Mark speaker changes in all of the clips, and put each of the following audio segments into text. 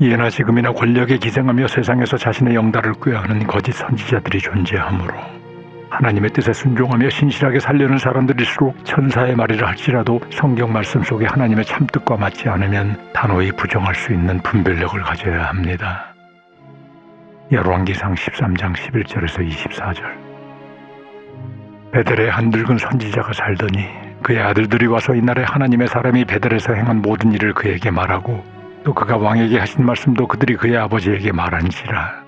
Speaker 1: 예나 지금이나 권력에 기생하며 세상에서 자신의 영달을 꾀하는 거짓 선지자들이 존재하므로 하나님의 뜻에 순종하며 신실하게 살려는 사람들일수록 천사의 말이라 할지라도 성경 말씀 속에 하나님의 참뜻과 맞지 않으면 단호히 부정할 수 있는 분별력을 가져야 합니다. 열왕기상 13장 11절에서 24절 베델에 한 늙은 선지자가 살더니 그의 아들들이 와서 이날에 하나님의 사람이 베델에서 행한 모든 일을 그에게 말하고 또 그가 왕에게 하신 말씀도 그들이 그의 아버지에게 말한지라.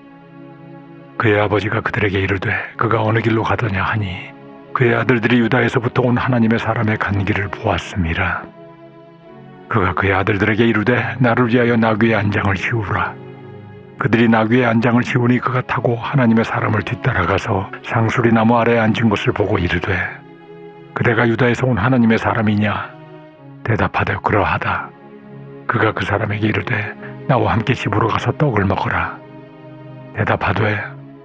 Speaker 1: 그의 아버지가 그들에게 이르되 그가 어느 길로 가더냐 하니 그의 아들들이 유다에서부터 온 하나님의 사람의 간 길을 보았음이라. 그가 그의 아들들에게 이르되 나를 위하여 나귀의 안장을 지우라. 그들이 나귀의 안장을 지우니 그가 타고 하나님의 사람을 뒤따라가서 상수리 나무 아래에 앉은 것을 보고 이르되 그대가 유다에서 온 하나님의 사람이냐? 대답하되 그러하다 그가 그 사람에게 이르되 나와 함께 집으로 가서 떡을 먹어라 대답하되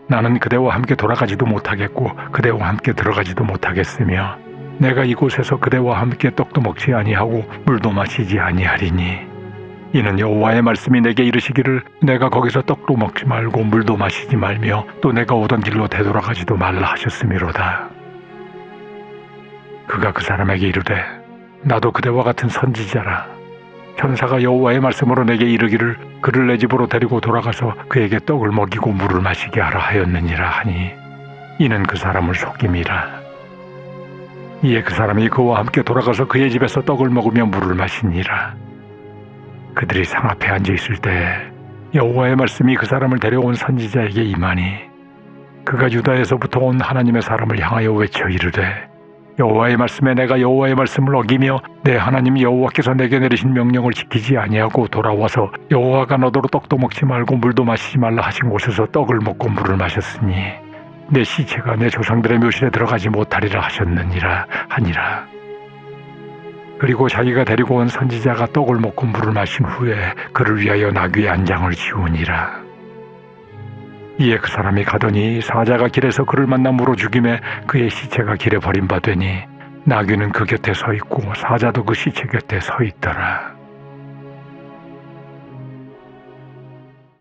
Speaker 1: 나는 그대와 함께 돌아가지도 못하겠고 그대와 함께 들어가지도 못하겠으며 내가 이곳에서 그대와 함께 떡도 먹지 아니하고 물도 마시지 아니하리니 이는 여호와의 말씀이 내게 이르시기를 내가 거기서 떡도 먹지 말고 물도 마시지 말며 또 내가 오던 길로 되돌아가지도 말라 하셨음이로다. 그가 그 사람에게 이르되 나도 그대와 같은 선지자라. 천사가 여호와의 말씀으로 내게 이르기를 그를 내 집으로 데리고 돌아가서 그에게 떡을 먹이고 물을 마시게 하라 하였느니라 하니 이는 그 사람을 속임이라. 이에 그 사람이 그와 함께 돌아가서 그의 집에서 떡을 먹으며 물을 마시니라. 그들이 상 앞에 앉아 있을 때 여호와의 말씀이 그 사람을 데려온 선지자에게 임하니 그가 유다에서부터 온 하나님의 사람을 향하여 외쳐 이르되 여호와의 말씀에 내가 여호와의 말씀을 어기며 내 하나님 여호와께서 내게 내리신 명령을 지키지 아니하고 돌아와서 여호와가 너더러 떡도 먹지 말고 물도 마시지 말라 하신 곳에서 떡을 먹고 물을 마셨으니 내 시체가 내 조상들의 묘실에 들어가지 못하리라 하셨느니라 하니라. 그리고 자기가 데리고 온 선지자가 떡을 먹고 물을 마신 후에 그를 위하여 나귀의 안장을 지우니라 이에 그 사람이 가더니 사자가 길에서 그를 만나 물어 죽임에 그의 시체가 길에 버림받으니 나귀는 그 곁에 서 있고 사자도 그 시체 곁에 서 있더라.